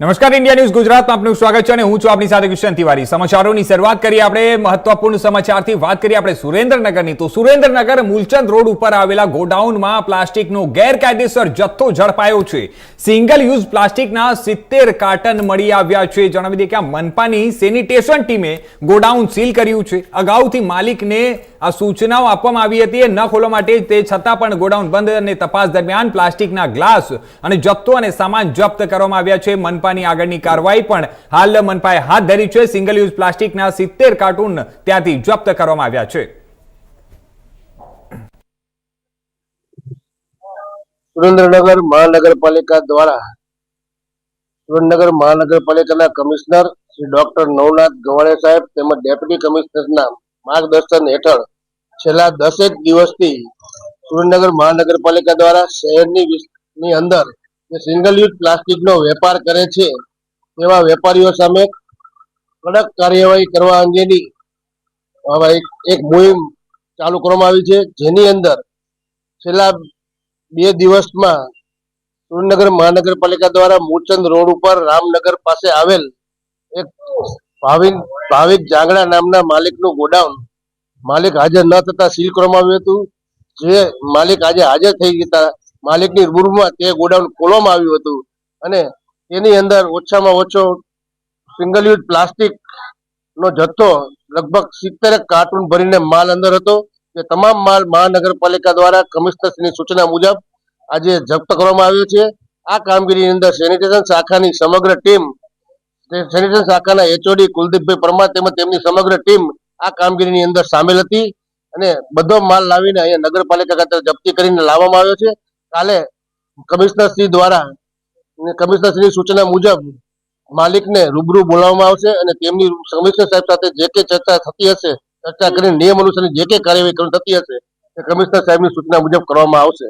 નમસ્કાર, India news ગુજરાતમાં આપનું સ્વાગત છે અને હું છું આપની સાથે કિશન તિવારી. સમાચારોની શરૂઆત કરીએ આપણે, મહત્વપૂર્ણ સમાચારથી વાત કરીએ આપણે સુરેન્દ્રનગરની. તો સુરેન્દ્રનગર મૂલચંદ રોડ ઉપર આવેલા ગોડાઉનમાં પ્લાસ્ટિકનો ગેરકાયદેસર જથ્થો ઝડપાયો છે. સિંગલ યુઝ પ્લાસ્ટિકના સિત્તેર કાર્ટન મળી આવ્યા છે. જણાવી દઈએ કે મનપાની સેનિટેશન ટીમે ગોડાઉન સીલ કર્યું છે. અગાઉથી માલિકને આ સૂચનાઓ આપવામાં આવી હતી એ ન ખોલવા માટે તે છતાં પણ ગોડાઉન બંધ અને તપાસ દરમિયાન પ્લાસ્ટિકના ગ્લાસ અને જપ્તો અને સામાન જપ્ત કરવામાં આવ્યા છે. મનપાની આગળની કાર્યવાહી પણ હાલ મનપાએ હાથ ધરી છે. સિંગલ યુઝ પ્લાસ્ટિકના સિત્તેર કાર્ટૂન ત્યાંથી જપ્ત કરવામાં આવ્યા છે. સુરેન્દ્રનગર મહાનગરપાલિકા દ્વારા સુરેન્દ્રનગર મહાનગરપાલિકાના કમિશનર શ્રી ડોક્ટર નવનાથ ગવાણે સાહેબ તેમજ ડેપ્યુટી કમિશનરના માર્ગદર્શન હેઠળ છેલ્લા દસેક દિવસથી સુરેન્દ્રનગર મહાનગરપાલિકા દ્વારા શહેરની ની અંદર જે સિંગલ યુઝ પ્લાસ્ટિકનો વેપાર કરે છે તેવા વેપારીઓ સામે કડક કાર્યવાહી કરવા અંગેની એક- મુહિમ ચાલુ કરવામાં આવી છે. જેની અંદર છેલ્લા બે દિવસમાં સુરેન્દ્રનગર મહાનગરપાલિકા દ્વારા મૂળચંદ રોડ ઉપર રામનગર પાસે આવેલ એક ભાવિક ભાવિક જાંગડા નામના માલિકનું ગોડાઉન માલિક હાજર ન થતા સીલ કરવામાં આવ્યું હતું. જે માલિક આજે હાજર થઈ ગયા માલિકની રૂબરૂમાં તે ગોડાઉન ખોલવામાં આવ્યું હતું. અને તેની અંદર ઓછામાં ઓછો સિંગલ યુઝ પ્લાસ્ટિક નો જથ્થો લગભગ સિત્તેર કાર્ટૂન ભરીને માલ અંદર હતો. તે તમામ માલ મહાનગરપાલિકા દ્વારા કમિશનરની સૂચના મુજબ આજે જપ્ત કરવામાં આવ્યો છે. આ કામગીરીની અંદર સેનિટેશન શાખાની સમગ્ર ટીમ સેનિટેશન શાખાના એચઓડી કુલદીપભાઈ પરમાર તેમજ તેમની સમગ્ર ટીમ આ કામગીરીની અંદર સામેલ હતી અને બધો માલ લાવીને અહીંયા નગરપાલિકા ખાતે જપ્તી કરીને લાવવામાં આવ્યો છે. કાલે કમિશનર શ્રી દ્વારા કમિશનર શ્રી સૂચના મુજબ માલિકને રૂબરૂ બોલાવવામાં આવશે અને તેમની કમિશનર સાહેબ સાથે જે કે ચર્ચા થતી હશે, ચર્ચા કરીને નિયમ અનુસાર જે કે કાર્યવાહી થતી હશે, તે કમિશનર સાહેબની સૂચના મુજબ કરવામાં આવશે.